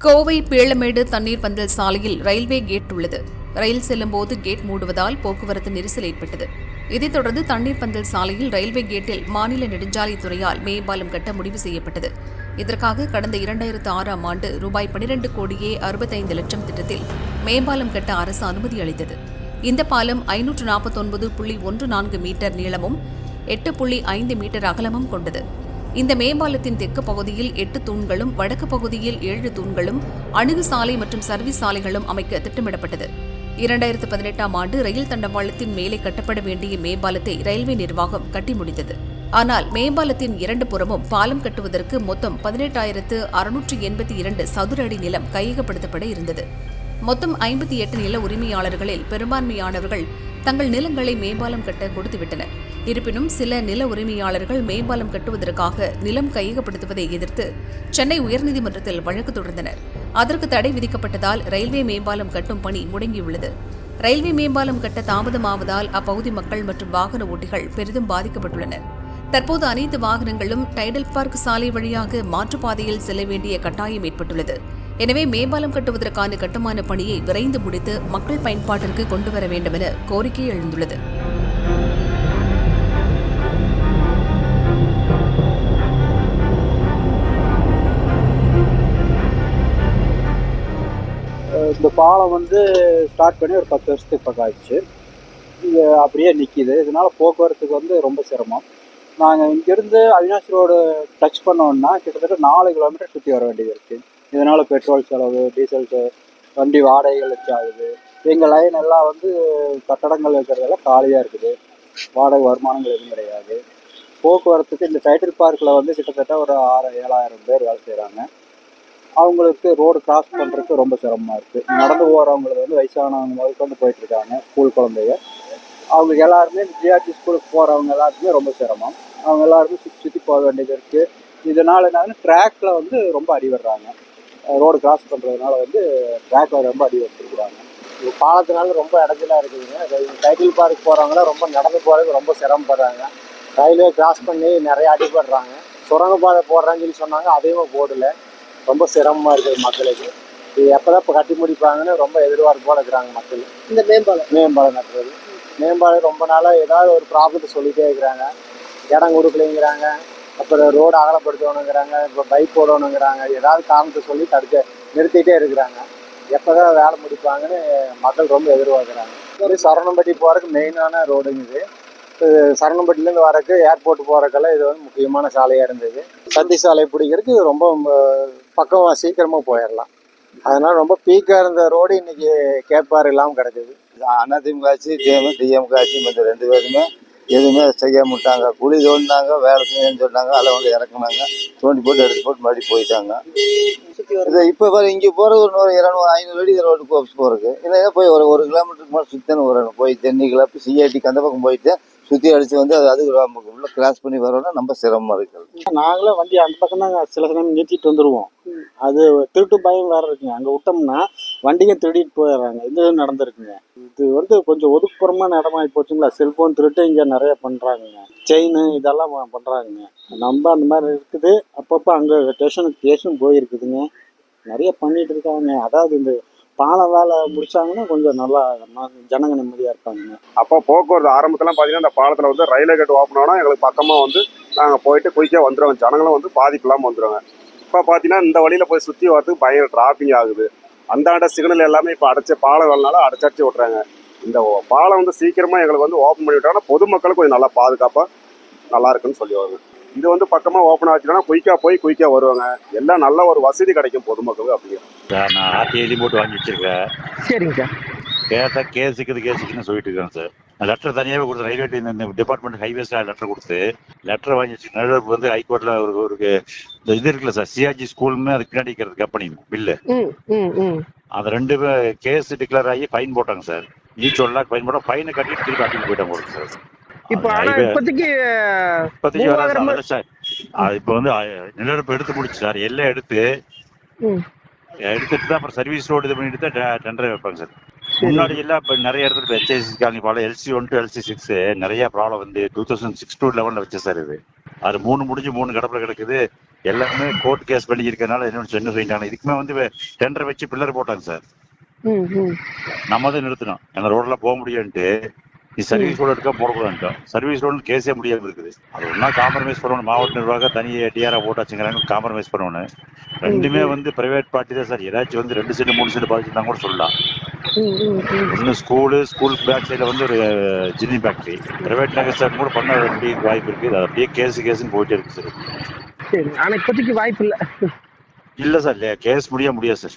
கோவை பீளமேடு தண்ணீர் பந்தல் சாலையில் railway gate உள்ளது. ரயில் செல்லும்போது கேட் மூடுவதால் போக்குவரத்து நெரிசல் ஏற்பட்டது. இதைத் தொடர்ந்து தண்ணீர் பந்தல் சாலையில் ரயில்வே கேட்டில் மாநில நெடுஞ்சாலைத்துறையால் மேம்பாலம் கட்ட முடிவு செய்யப்பட்டது. இதற்காக கடந்த இரண்டாயிரத்து ஆறாம் ஆண்டு ரூபாய் பனிரெண்டு கோடியே அறுபத்தைந்து லட்சம் திட்டத்தில் மேம்பாலம் கட்ட அரசு அனுமதி அளித்தது. இந்த பாலம் ஐநூற்று நாற்பத்தொன்பது புள்ளி ஒன்று நான்கு மீட்டர் நீளமும் எட்டு புள்ளி ஐந்து மீட்டர் அகலமும் கொண்டது. இந்த மேம்பாலத்தின் தெற்கு பகுதியில் எட்டு தூண்களும் வடக்கு பகுதியில் ஏழு தூண்களும் அணுகு சாலை மற்றும் சர்வீஸ் சாலைகளும் அமைக்க திட்டமிடப்பட்டது. இரண்டாயிரத்து பதினெட்டாம் ஆண்டு ரயில் தண்டவாளத்தின் மேலே கட்டப்பட வேண்டிய மேம்பாலத்தை ரயில்வே நிர்வாகம் கட்டி முடித்தது. ஆனால் மேம்பாலத்தின் இரண்டு புறமும் பாலம் கட்டுவதற்கு மொத்தம் பதினெட்டாயிரத்து அறுநூற்று எண்பத்தி இரண்டு சதுர அடி நிலம் கையகப்படுத்தப்பட இருந்தது. மொத்தம் ஐம்பத்தி எட்டு நில உரிமையாளர்களில் பெரும்பான்மையானவர்கள் தங்கள் நிலங்களை மேம்பாலம் கட்ட கொடுத்துவிட்டனர். இருப்பினும் சில நில உரிமையாளர்கள் மேம்பாலம் கட்டுவதற்காக நிலம் கையகப்படுத்துவதை எதிர்த்து சென்னை உயர்நீதிமன்றத்தில் வழக்கு தொடர்ந்தனர். அதற்கு தடை விதிக்கப்பட்டதால் ரயில்வே மேம்பாலம் கட்டும் பணி முடங்கியுள்ளது. ரயில்வே மேம்பாலம் கட்ட தாமதமாவதால் அப்பகுதி மக்கள் மற்றும் வாகன ஓட்டிகள் பெரிதும் பாதிக்கப்பட்டுள்ளனர். தற்போது அனைத்து வாகனங்களும் டைடல் பார்க் சாலை வழியாக மாற்றுப்பாதையில் செல்ல வேண்டிய கட்டாயம் ஏற்பட்டுள்ளது. எனவே மேம்பாலம் கட்டுவதற்கான கட்டுமான பணியை விரைந்து முடித்து மக்கள் பயன்பாட்டிற்கு கொண்டு வர வேண்டுமென கோரிக்கை எழுந்துள்ளது. இந்த பாலம் வந்து ஸ்டார்ட் பண்ணி ஒரு பத்து வருஷத்துக்கு பக்கம் ஆயிடுச்சு. இங்கே அப்படியே நிற்கிது இதனால் போக்குவரத்துக்கு வந்து ரொம்ப சிரமம். நாங்கள் இங்கேருந்து அவினாஷ் ரோடு டச் பண்ணோம்னா கிட்டத்தட்ட நாலு கிலோமீட்டர் சுற்றி வர வேண்டியது இருக்குது இதனால் பெட்ரோல் செலவு டீசல் செ- வண்டி வாடகைகள் வச்சு ஆகுது எங்கள் லைன் எல்லாம் வந்து கட்டடங்கள் இருக்கிறதெல்லாம் காலியாக இருக்குது. வாடகை வருமானங்கள் எதுவும் கிடையாது. போக்குவரத்துக்கு இந்த டைட்டில் பார்க்கில் வந்து கிட்டத்தட்ட ஒரு ஆறு ஏழாயிரம் பேர் வேலை செய்கிறாங்க அவங்களுக்கு ரோடு கிராஸ் பண்ணுறதுக்கு ரொம்ப சிரமமாக இருக்குது நடந்து போகிறவங்களுக்கு வந்து வயசானவங்க முதற்கொண்டு வந்து போயிட்டுருக்காங்க ஸ்கூல் குழந்தைங்க. அவங்க எல்லாருமே ஜிஆர்டி ஸ்கூலுக்கு போகிறவங்க எல்லாருக்குமே ரொம்ப சிரமம். அவங்க எல்லாருமே சுற்றி சுற்றி போக வேண்டியது இருக்குது இதனால என்னன்னா ட்ராக்ல வந்து ரொம்ப அடிபடுறாங்க ரோடு கிராஸ் பண்ணுறதுனால வந்து ட்ராக்ல ரொம்ப அடிபட்டுருக்குறாங்க இந்த பாலத்தினால ரொம்ப இடஞ்சலாக இருக்குதுங்க. டைட்டில் பார்க் போகிறவங்களாம் ரொம்ப நடந்து போகிறதுக்கு ரொம்ப சிரமப்படுறாங்க. ரயில்வே கிராஸ் பண்ணி நிறைய அடிபடுறாங்க. சுரங்கப்பாதை போடுறான்னு சொல்லி சொன்னாங்க. அதையும் போடலை. ரொம்ப சிரமமா இருக்குது மக்களுக்கு. இது எப்பதான் இப்போ கட்டி முடிப்பாங்கன்னு ரொம்ப எதிர்பார்ப்போட இருக்கிறாங்க மக்கள். இந்த மேம்பாலம். மேம்பாலம் கட்டுறது மேம்பாலம் ரொம்ப நாளா ஏதாவது ஒரு ப்ராப்ளத்தை சொல்லிட்டே இருக்கிறாங்க. இடம் கொடுக்கலைங்கிறாங்க. அப்புறம் ரோடு அகலப்படுத்தணுங்கிறாங்க. இப்போ பைக் போடணுங்கிறாங்க ஏதாவது காரணத்தை சொல்லி தடுக்க நிறுத்திட்டே இருக்கிறாங்க. எப்போதான் வேலை முடிப்பாங்கன்னு மக்கள் ரொம்ப எதிர்பார்க்குறாங்க. சரணம்பட்டி போகிறதுக்கு மெயினான ரோடுங்க இது இது. சரணம்பட்டிலேருந்து வரக்கு ஏர்போர்ட் போகிறக்கெல்லாம் இது வந்து முக்கியமான சாலையாக இருந்தது. சந்தி சாலை பிடிக்கிறதுக்கு இது ரொம்ப பக்கம் சீக்கிரமாக போயிடலாம். அதனால் ரொம்ப பீக்காக இருந்த ரோடு இன்னைக்கு கேட்பார் இல்லாமல் கிடக்குது. அதிமுக ஆட்சி டிஎம் டிஎம்க ஆட்சி இந்த ரெண்டு பேருமே எதுவுமே செய்ய மாட்டாங்க. குழி தோண்டினாங்க வேலை செய்யணும்னு சொன்னாங்க அதில் வந்து இறக்குனாங்க. தோண்டி போட்டு எடுத்து போட்டு மறுபடியும் போயிட்டாங்க. இது இப்போ பாரு இங்கே போகிறது ஒரு நூறு இரநூறு ஐநூறு அடி ரோடு கோப்ஸ் போகிறதுக்கு இல்லை போய் ஒரு ஒரு கிலோமீட்டருக்கு மேலே சுத்தணும் வரணும் போய் தென்னி கிளப்பு சிஐடிக்கு அந்த பக்கம் போயிட்டு சுற்றி அடித்து வந்து அது அது ரொம்ப உள்ள கிராஸ் பண்ணி வரணும்னா நம்ம சிரமமாக இருக்குது நாங்களும் வண்டி அந்த பக்கம் தான் சில சமயம் நிறுத்திட்டு வந்துடுவோம் அது திருட்டு பயம் வேற இருக்குங்க. அங்கே விட்டோம்னா வண்டியை திருடிட்டு போயிடுறாங்க. இது நடந்திருக்குங்க. இது வந்து கொஞ்சம் ஒதுக்குப்புறமான இடமாயி போச்சுங்களா? செல்போன் திருட்டு இங்கே நிறைய பண்ணுறாங்கங்க செயின் இதெல்லாம் ப- பண்றாங்க. நம்ம அந்த மாதிரி இருக்குது. அப்பப்போ அங்கே ஸ்டேஷனுக்கு ஸ்டேஷன் போயிருக்குதுங்க. நிறைய பண்ணிட்டு இருக்காங்க. அதாவது இந்த பாலம் வேலை முடிச்சாங்கன்னா கொஞ்சம் நல்லா ஜனங்க நிம்மதியாக இருப்பாங்க. அப்போ போக்குவரத்து ஆரம்பத்துலாம் பார்த்தீங்கன்னா இந்த பாலத்தில் வந்து ரயில்வே கேட் ஓப்பன் ஆனால் எங்களுக்கு பக்கமாக வந்து நாங்கள் போயிட்டு குயிக்காக வந்துடுவோம் ஜனங்களும் வந்து பாதிப்பு இல்லாமல் வந்துடுவாங்க இப்போ பார்த்தீங்கன்னா இந்த வழியில் போய் சுற்றி வரதுக்கு பயங்கர டிராஃபிக் ஆகுது. அந்தாண்ட சிக்னல் எல்லாமே இப்போ அடைச்ச பாலம் வரனால அடைச்சடிச்சு விட்றாங்க இந்த ஓ- பாலம் வந்து சீக்கிரமாக எங்களுக்கு வந்து ஓப்பன் பண்ணி விட்டாங்கன்னா பொதுமக்களுக்கு கொஞ்சம் நல்லா பாதுகாப்பாக நல்லா இருக்குன்னு சொல்லி வருங்க இது வந்து பக்கமாக ஓப்பன் ஆச்சுன்னா குயிக்காக போய் குயிக்காக வருவாங்க. எல்லாம் நல்ல ஒரு வசதி கிடைக்கும் பொதுமக்களுக்கு அப்படிங்கிற நான் ஆர்டிஐலி போட்டு வாங்கி வச்சிருக்கேன். சரிங்க சார். கேட்டா கேஸுக்குது கேஸுக்குன்னு சொல்லிட்டு இருக்கேன் சார். லெட்டர் தனியாகவே கொடுத்து ரயில்வே இந்த டிபார்ட்மெண்ட் ஹைவேஸ்ல லெட்டர் கொடுத்து லெட்டர் வாங்கி வச்சு வந்து ஹைகோர்ட்ல ஒரு ஒரு இந்த இது இருக்குல்ல சார் சிஆர்ஜி ஸ்கூலுமே அதுக்கு பின்னாடி இருக்கிறது கம்பெனி பில்லு அது ரெண்டு கேஸ் டிக்ளேர் ஆகி ஃபைன் போட்டாங்க sir. Each one lakh fine போட்டா ஃபைனை கட்டிட்டு திருப்பி அப்பீல் போயிட்டாங்க உங்களுக்கு சார். இப்போ இப்போதைக்கு சார். இப்போ வந்து அஹ், நிலநடுப்பு எடுத்து முடிச்சு சார். எல்லாம் எடுத்து எடுத்துட்டு தான் அப்புறம் சர்வீஸ் ரோடு இது பண்ணிட்டு தான் டெண்டர் வைப்பாங்க சார். முன்னாடி எல்லாம் இப்போ நிறைய இடத்துல ஹெச்ஐசி காலனி பாலம் LC one to LC six நிறைய ப்ராப்ளம் வந்து டூ தௌசண்ட் சிக்ஸ் டூ லெவனில் வச்சு சார் இது. அது மூணு முடிஞ்சு மூணு கடப்பில் கிடக்குது. எல்லாமே கோர்ட் கேஸ் பண்ணி இருக்கறனால என்ன என்ன சொல்லிட்டாங்க? இதுக்குமே வந்து டெண்டர் வச்சு பில்லர் போட்டாங்க சார் நம்ம தான் நிறுத்தினோம் எங்க ரோட்ல போக முடியாதுன்ட்டு நீ சர்வீஸ் ரோடு எடுக்க போடக்கூடாதுட்டோம் சர்வீஸ் ரோடு கேஸே முடியாம இருக்குது. அது ஒன்னா காம்ப்ரமைஸ் பண்ணணும். மாவட்ட நிர்வாகம் தனி டிஆரா போட்டாச்சுங்கிறாங்க காம்ப்ரமைஸ் பண்ணணும். ரெண்டுமே வந்து பிரைவேட் பார்ட்டி தான் சார் ஏதாச்சும் வந்து ரெண்டு சைடு மூணு சைடு பாதிச்சுருந்தா கூட சொல்லலாம். ம் ம் ம் ஒன்று ஸ்கூலு ஸ்கூல் பேக் சைடில் வந்து ஒரு ஜின்னி ஃபேக்ட்ரி பிரைவேட் நகர் கூட பண்ண வேண்டிய வாய்ப்பு இருக்குது அது அப்படியே கேஸ் கேஸ்னு போயிட்டே இருக்கு சார் சரி ஆனா இப்போதைக்கு வாய்ப்பு இல்ல. இல்லை சார் கேஸ் முடிய முடியாது சார்